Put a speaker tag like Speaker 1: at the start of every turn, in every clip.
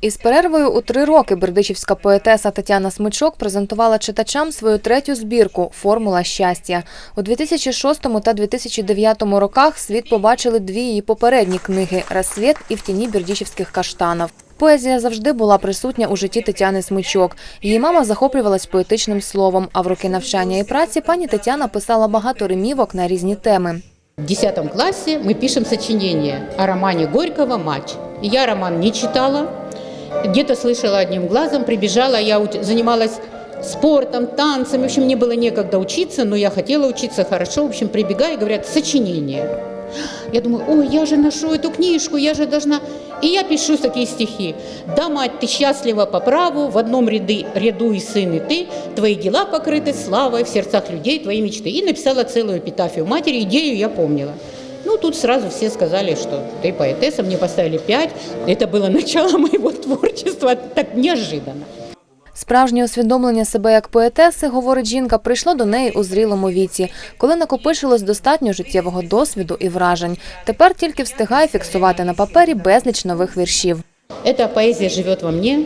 Speaker 1: Із перервою у три роки бердичівська поетеса Тетяна Смичок презентувала читачам свою третю збірку Формула щастя. У 2006 та 2009 роках світ побачили дві її попередні книги Рассвіт і в тіні бердичівських каштанів. Поезія завжди була присутня у житті Тетяни Смичок. Її мама захоплювалась поетичним словом. А в роки навчання і праці пані Тетяна писала багато ремівок на різні теми.
Speaker 2: В 10 классе мы пишем сочинение о романе Горького «Матч». Я роман не читала, где-то слышала одним глазом, прибежала, я занималась спортом, танцами, в общем, мне было некогда учиться, но я хотела учиться хорошо, в общем, прибегаю, говорят, сочинение. Я думаю, ой, я же ношу эту книжку, я же должна... И я пишу такие стихи. «Да, мать, ты счастлива по праву, в одном ряды, ряду и сын, и ты, твои дела покрыты славой, в сердцах людей твои мечты». И написала целую эпитафию матери, идею я помнила. Ну, тут сразу все сказали, что ты поэтесса, мне поставили пять. Это было начало моего творчества, так неожиданно.
Speaker 1: Справжнє усвідомлення себе як поетеси, говорить жінка, прийшло до неї у зрілому віці, коли накопичилось достатньо життєвого досвіду і вражень. Тепер тільки встигає фіксувати на папері безліч нових віршів.
Speaker 2: Эта поэзия живет во мне,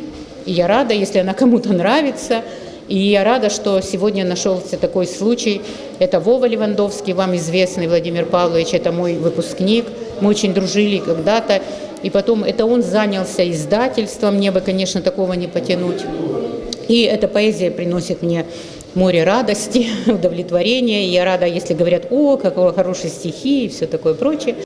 Speaker 2: и я рада, если она кому-то нравится. И я рада, что сегодня нашелся такой случай. Это Вова Левандовский, вам известный Владимир Павлович, это мой выпускник. Мы очень дружили когда-то. И потом это он занялся издательством, мне бы, конечно, такого не потянуть. И эта поэзия приносит мне море радости, удовлетворения. И я рада, если говорят, о, какого хорошие стихи и все такое прочее.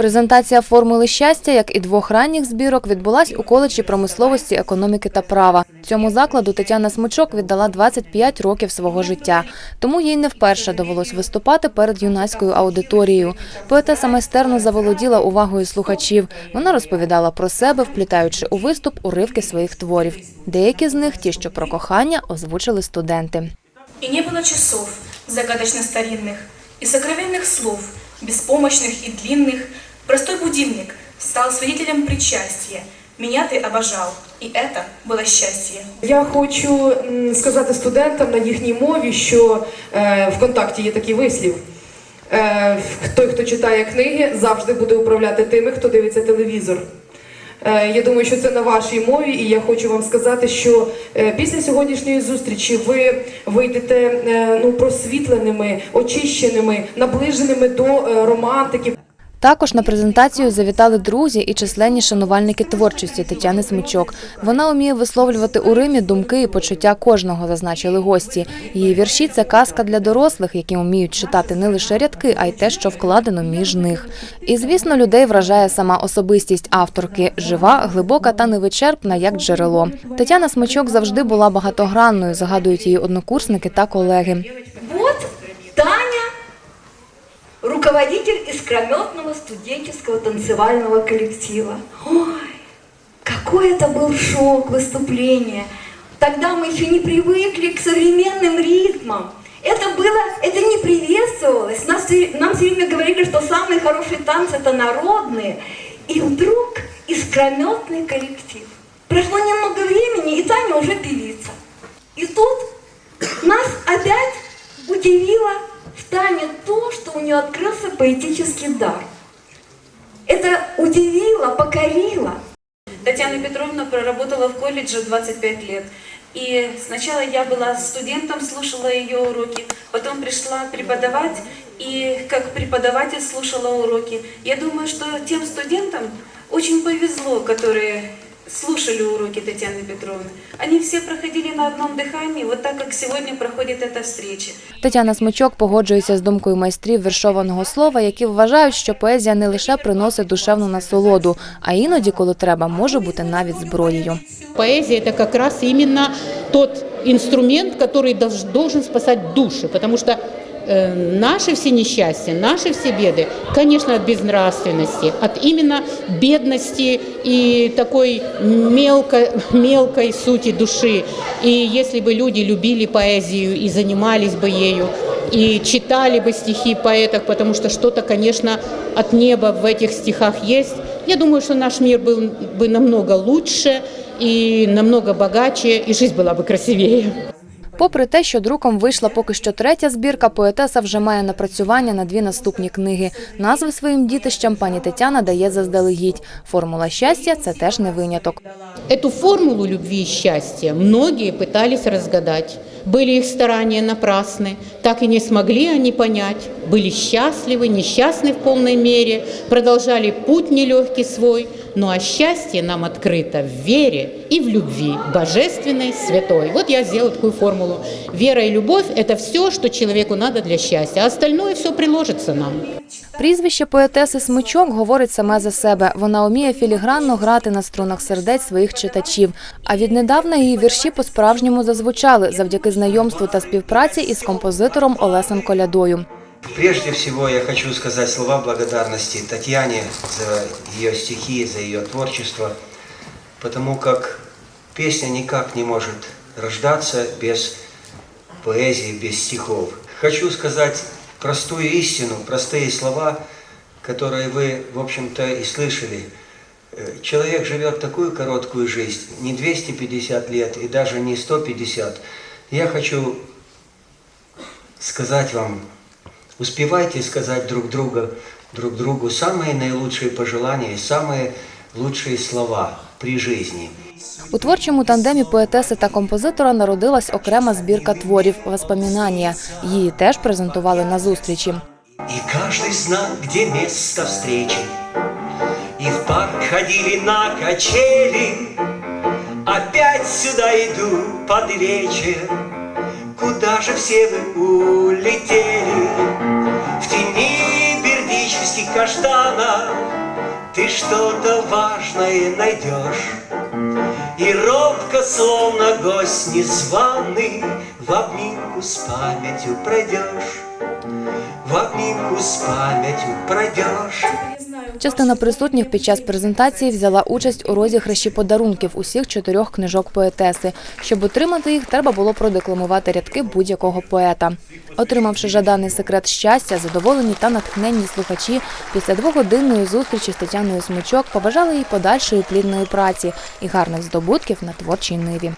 Speaker 1: Презентація формули щастя, як і двох ранніх збірок, відбулась у коледжі промисловості, економіки та права. Цьому закладу Тетяна Смичок віддала 25 років свого життя. Тому їй не вперше довелось виступати перед юнацькою аудиторією. Поетеса майстерно заволоділа увагою слухачів. Вона розповідала про себе, вплітаючи у виступ уривки своїх творів. Деякі з них, ті, що про кохання, озвучили студенти.
Speaker 3: И не было часов, загадочно старинных, и сокровенных слов, беспомощных и длинных. Простой будильник стал свидетелем причастия. Меня ты обожал, и это было счастье.
Speaker 4: Я хочу м, сказати студентам на їхній мові, що е, в контакті є такий вислів. Е, той, хто читає книги, завжди буде управляти тими, хто дивиться телевізор. Е, я думаю, що це на вашій мові, і я хочу вам сказати, що е, після сьогоднішньої зустрічі ви вийдете е, ну, просвітленими, очищеними, наближеними до е, романтики.
Speaker 1: Також на презентацію завітали друзі і численні шанувальники творчості Тетяни Смичок. Вона уміє висловлювати у Римі думки і почуття кожного, зазначили гості. Її вірші це казка для дорослих, які вміють читати не лише рядки, а й те, що вкладено між них. І звісно, людей вражає сама особистість авторки жива, глибока та невичерпна, як джерело. Тетяна Смичок завжди була багатогранною, згадують її однокурсники та колеги.
Speaker 5: Руководитель искрометного студенческого танцевального коллектива. Ой, какой это был шок выступления. Тогда мы еще не привыкли к современным ритмам. Это было, это не приветствовалось. Нас, нам все время говорили, что самые хорошие танцы это народные. И вдруг искрометный коллектив. Прошло немного времени, и Таня уже певица. И тут нас опять удивило в Тане то, что у нее открылся поэтический дар. Это удивило, покорило.
Speaker 3: Татьяна Петровна проработала в колледже 25 лет. И сначала я была студентом, слушала ее уроки, потом пришла преподавать, и как преподаватель слушала уроки. Я думаю, что тем студентам очень повезло, которые слушали уроки Татьяны Петровны. Они все проходили на одном дыхании, вот так, как сегодня проходит эта встреча.
Speaker 1: Тетяна Смичок погоджується з думкою майстрів віршованого слова, які вважають, що поезія не лише приносить душевну насолоду, а іноді, коли треба, може бути навіть зброєю.
Speaker 2: Поэзия – это как раз именно тот инструмент, который долж- должен спасать души, потому что э, наши все несчастья, наши все беды, конечно, от безнравственности, от именно бедности и такой мелкой, мелкой сути души. И если бы люди любили поэзию и занимались бы ею, и читали бы стихи поэтов, потому что что-то, конечно, от неба в этих стихах есть, я думаю, что наш мир был бы намного лучше и намного богаче, и жизнь была бы красивее.
Speaker 1: Попри те, що друком вийшла поки що третя збірка, поетеса вже має напрацювання на дві наступні книги. Назви своїм дітищам пані Тетяна дає заздалегідь. Формула щастя це теж не виняток.
Speaker 2: Цю формулу любви і щастя многі пытались разгадать. Были их старания напрасны, так и не смогли они понять. Были счастливы, несчастны в полной мере, продолжали путь нелегкий свой. Ну а счастье нам открыто в вере и в любви, божественной, святой. Вот я сделала такую формулу. Вера и любовь – это все, что человеку надо для счастья, а остальное все приложится нам.
Speaker 1: Прізвище поетеси Смичок говорить саме за себе. Вона уміє філігранно грати на струнах сердець своїх читачів. А віднедавна її вірші по-справжньому зазвучали завдяки знайомству та співпраці із композитором Олесем Колядою.
Speaker 6: Прежде всего я хочу сказать слова благодарности Татьяне за ее стихи, за ее творчество, потому как песня никак не может рождаться без поэзии, без стихов. Хочу сказать простую истину, простые слова, которые вы, в общем-то, и слышали. Э, Человек живет такую короткую жизнь, не 250 лет и даже не 150. Я хочу сказать вам, успевайте сказать друг, друга, друг другу самые наилучшие пожелания и самые лучшие слова при жизни.
Speaker 1: У творчому тандемі поетеси та композитора народилась окрема збірка творів «Воспоминання». Її теж презентували на зустрічі.
Speaker 6: И каждый знал, где место встречи. И в парк ходили на качели. Опять сюда иду под вечер. Куда же все вы улетели? В тени бердических каштанов Ты что-то важное найдешь. И робко, словно гость незваный, В обнимку с памятью пройдешь. В обнимку с памятью пройдешь.
Speaker 1: Частина присутніх під час презентації взяла участь у розіграші подарунків усіх чотирьох книжок поетеси. Щоб отримати їх, треба було продекламувати рядки будь-якого поета. Отримавши жаданий секрет щастя, задоволені та натхненні слухачі після двогодинної зустрічі з Тетяною Смичок побажали їй подальшої плідної праці і гарних здобутків на творчій ниві.